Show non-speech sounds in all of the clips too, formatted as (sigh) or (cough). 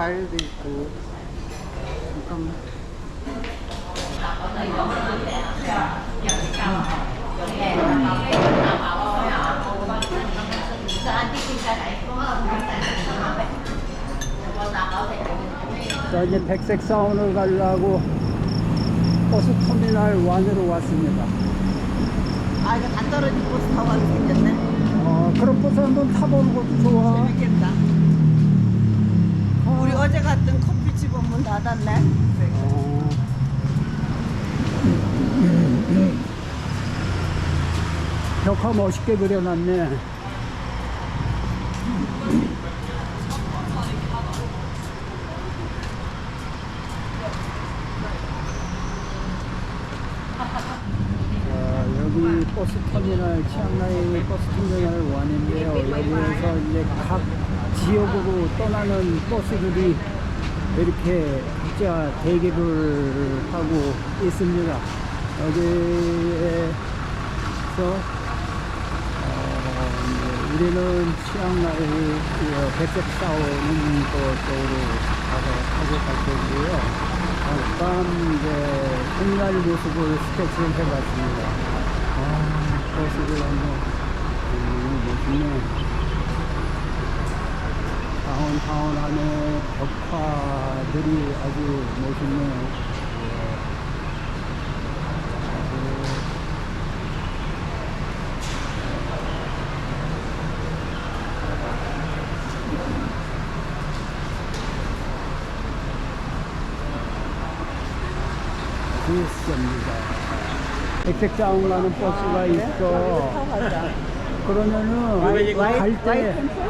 과일도 있고. 잠깐만. 자 이제 백색 사원을 가려고 버스 터미널 완으로 왔습니다. 아, 이거 다 떨어진 버스 타고 생겼네. 어, 그런 버스 한번 타보는 것도 좋아. 재밌겠다. 어, 어제 갔던 커피집은 문 닫았네. 어. 벽화 멋있게 그려놨네. 버스 터미널, 치앙라이 버스 터미널 원인데요. 여기에서 이제 각 지역으로 떠나는 버스들이 이렇게 각자 대기를 하고 있습니다. 여기에서 어, 우리는 치앙라이 그 백색 싸우는 쪽으로 가서 타고 갈 거고요. 잠깐 이제 터미널 모습을 스케치를 해봤습니다. 아, 버스를 한번 음, 멋있네. 다운타운 안에 벽화들이 아주 멋있네요. 예. 됐습니다. 백색 다운 가는 버스가 있어. 가자. 그러면은 갈 때?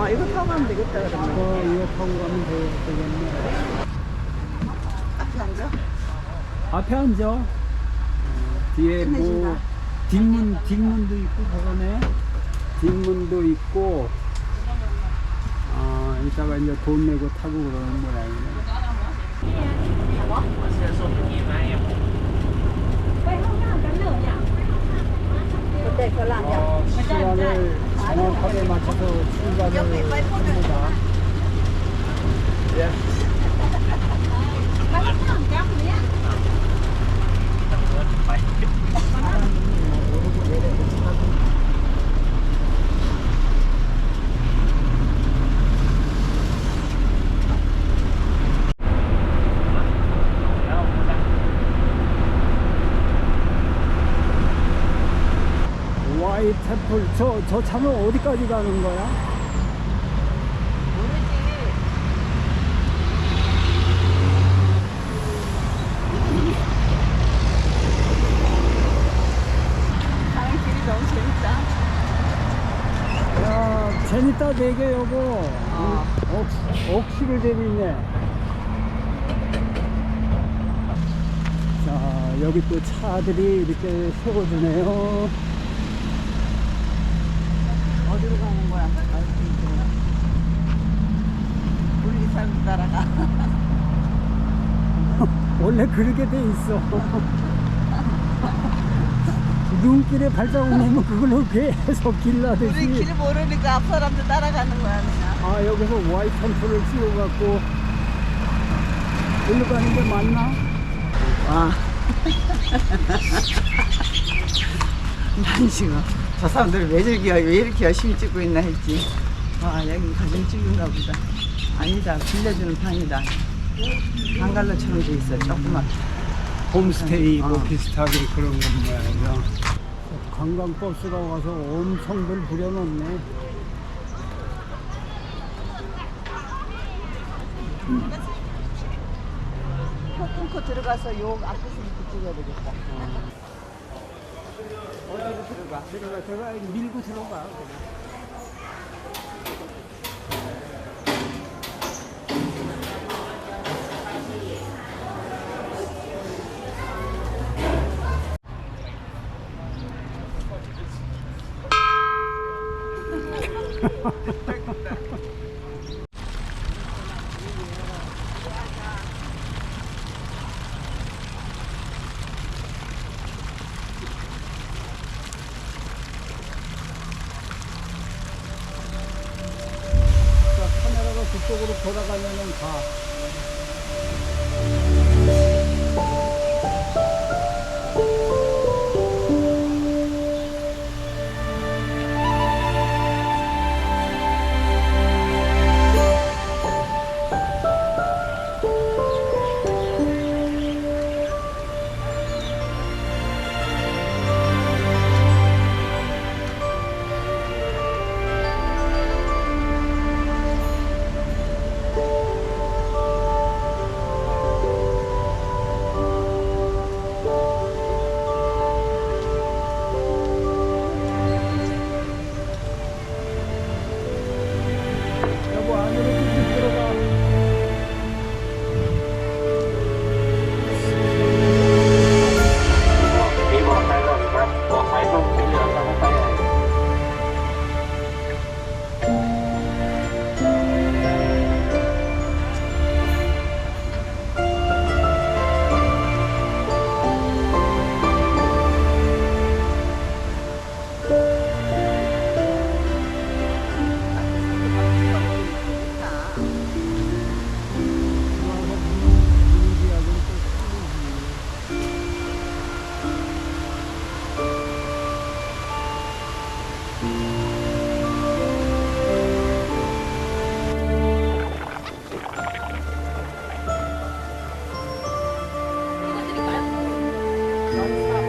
어, 이거 타고 가면 되겠다, 그러면. 어, 이거 타고 가면 되- 되겠네. 앞에 앉아? 앞에 앉아. 어, 뒤에 뭐. 뒷문 뒷문도 있고 그러네. 뒷문도 있고. 아 이따가 이제 돈 내고 타고 그러는 모양이네. 그때 별로 어, 시간을 정확하게 맞춰서 출발을 합니다. 와이 템플 저, 저 차는 어디까지 가는 거야? 가는 길이 너무 재밌다. 야 재밌다 되게 여보 어. 억, 억수로 재밌네 자 여기 또 차들이 이렇게 세워주네요 어디로 가는 거야? 우리 사람 따라가. (laughs) 원래 그렇게 돼 있어 (laughs) 눈길에 발자국 내면 그걸로 계속 우리 길나듯이 길 모르니까 앞 사람들 따라가는 거야, 그냥. 아 여기서 와이 템플을 찍어갖고 일로 가는 게 맞나? 와. 난 지금 저 사람들 왜 저기 왜 이렇게 열심히 찍고 있나 했지. 와, 여기 가정 찍은가 보다. 아니다, 빌려주는 방이다. 방갈로처럼 돼 있어, 조그맣게. 홈스테이 뭐 어. 비슷하게 그런 건 모양이야 관광버스가 와서 엄청들 부려놓네 코 끊고 들어가서 요 앞에서 이렇게 찍어야 되겠다. 들어가 들어가 들어가 들어가 밀고 들어가 그냥. Bye.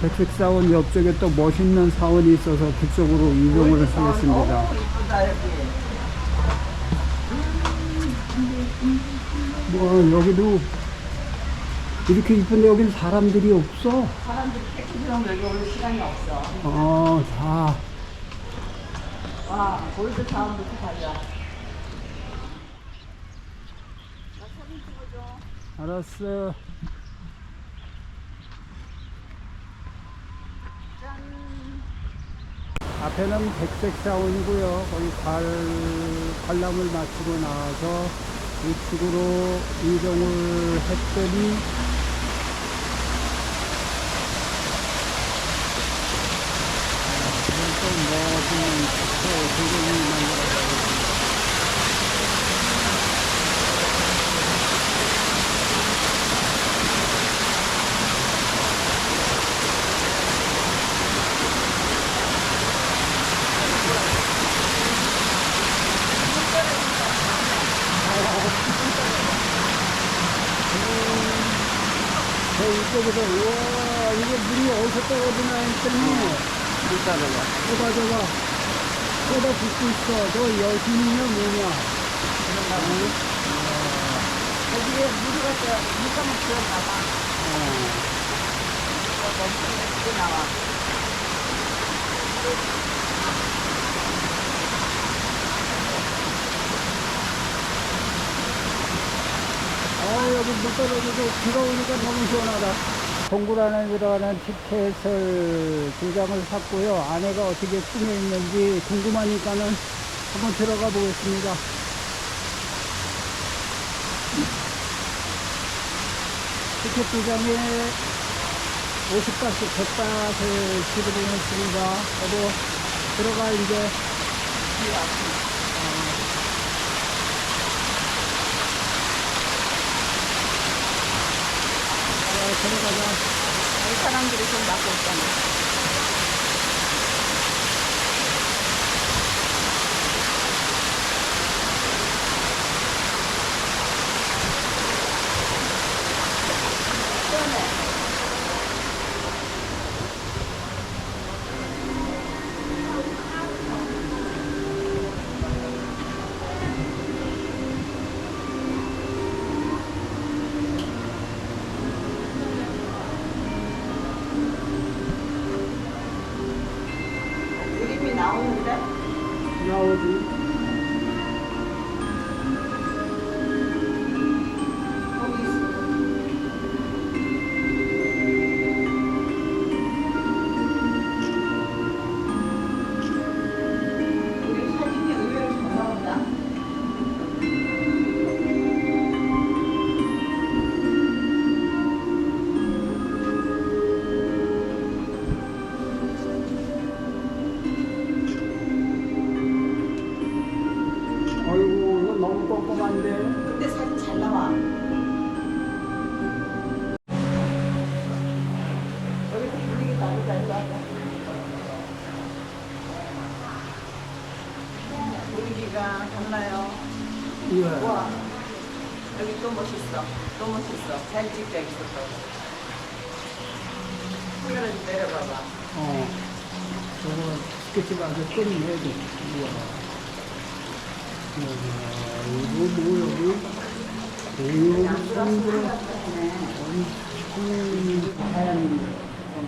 백색 사원 옆쪽에 또 멋있는 사원이 있어서 그쪽으로 이동을 하겠습니다. 너무 이쁘다 여기. 뭐, 여기도 이렇게 이쁜데 여기는 사람들이 없어. 사람들이 택시비랑 여기 올 시간이 없어. 어, 자, 와 골드 타운부터 가자. 알았어. 앞에는 백색 사원이고요. 거기 관, 관람을 마치고 나서 우측으로 이동을 했더니 또 멋진 저 도경이 만들어졌습니다. 저 이쪽에서 우와 이게 물이 어디서 떨어지나 했더니 일단은 쏟아 붓고 있어 저 여신이냐 뭐냐 여기에 물이 갔다 물감을 들어가봐. 예쁘게 나와. 아 여기 물 떨어지고 비가 오니까 너무 시원하다 동굴안에 들어가는 티켓을 두 장을 샀고요 안에가 어떻게 꾸며 있는지 궁금하니까는 한번 들어가 보겠습니다 티켓 두 장에 50바트, 100바트를 지불했습니다. 저도 들어가 이제 어, 들어가자. 이 사람들이 좀 맡고 있잖아. 너무 꼼꼼한데. 근데 사진 잘 나와. 여기 분위기 나보다 일로 와봐. 분위기가 달라요. 이거. 와 여기 또 멋있어. 또 멋있어. 사진 찍자 여기서 또. 카메라 좀 내려봐봐. 어. 저거 스케치가 아주 끝내야 돼. 우와. 이거 뭐? 여기 이거 났네. 엄청 자연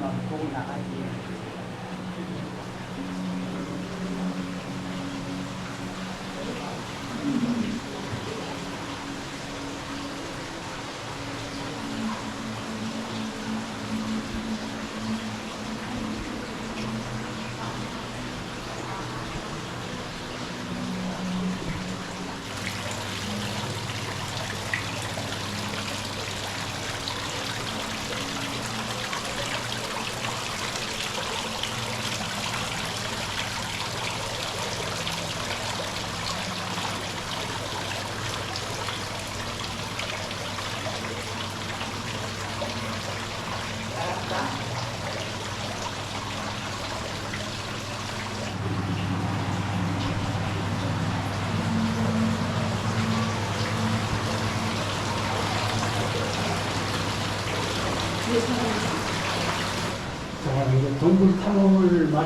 막 보고 나가지.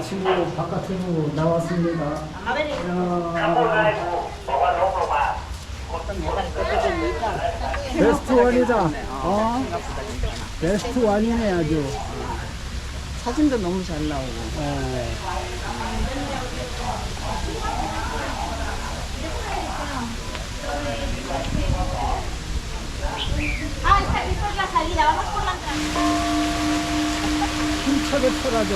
마치고 바깥으로 나왔습니다. 야, 베스트 원이다. 어? 베스트 원이네 아주. 사진도 너무 잘 나오고. 어. La salida, vamos por la entrada. 힘차게 쳐가죠.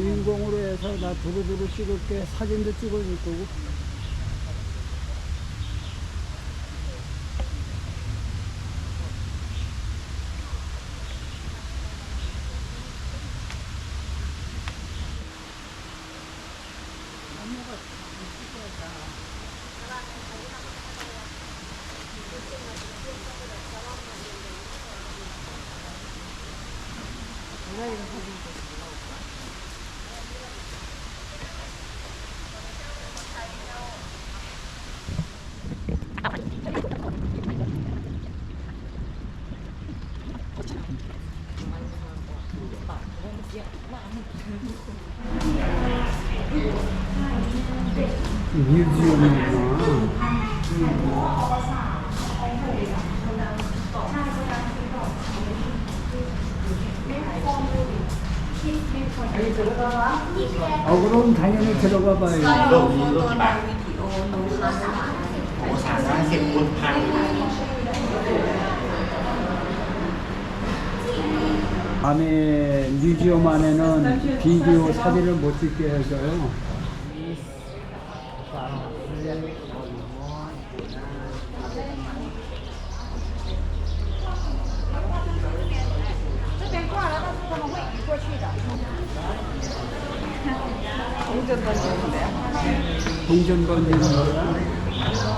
주인공으로 해서 나 두루두루 찍을게. 사진도 찍어줄 거고 어, 그럼 당연히 들어가 봐 요. 밤에 뮤지엄 안에는 비디오 사진을 못 찍게 해서요. 동전. 동전 건지는 거야.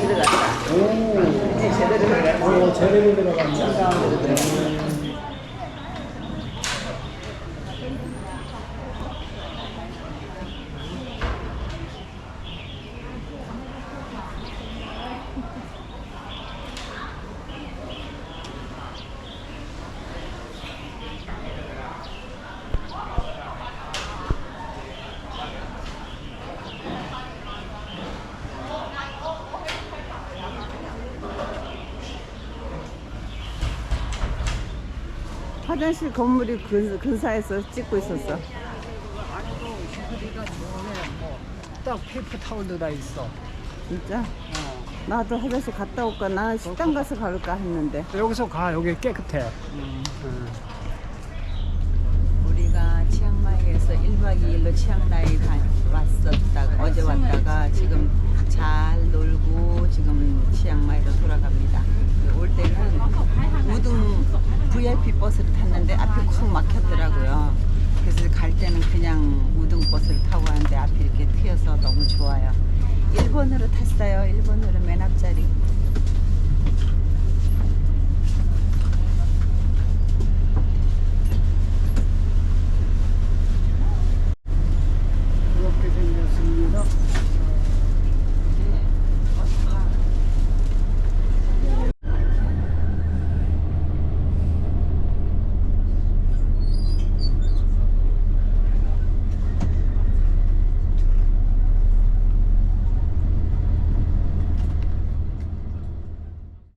들어갔다. 오, 이제 제대로 들어갔어. 어, 제대로 들어갔네. 화장실 건물이 근, 근사해서 찍고 있었어. 딱 페이퍼 타월도 다 있어. 진짜? 어. 나도 화장실 갔다 올까? 나 식당 가서 갈까 했는데. 여기서 가, 여기 깨끗해. 응. 우리가 치앙마이에서 1박 2일로 치앙라이 가, 왔었다가 어제 왔다가 지금 잘 놀고 지금 치앙마이로 돌아갑니다. 올 때는 우등 VIP 버스를 탔는데 앞이 쿡 막혔더라고요. 그래서 갈 때는 그냥 우등 버스를 타고 가는데 앞이 이렇게 트여서 너무 좋아요. 1번으로 탔어요. 1번으로 맨 앞자리.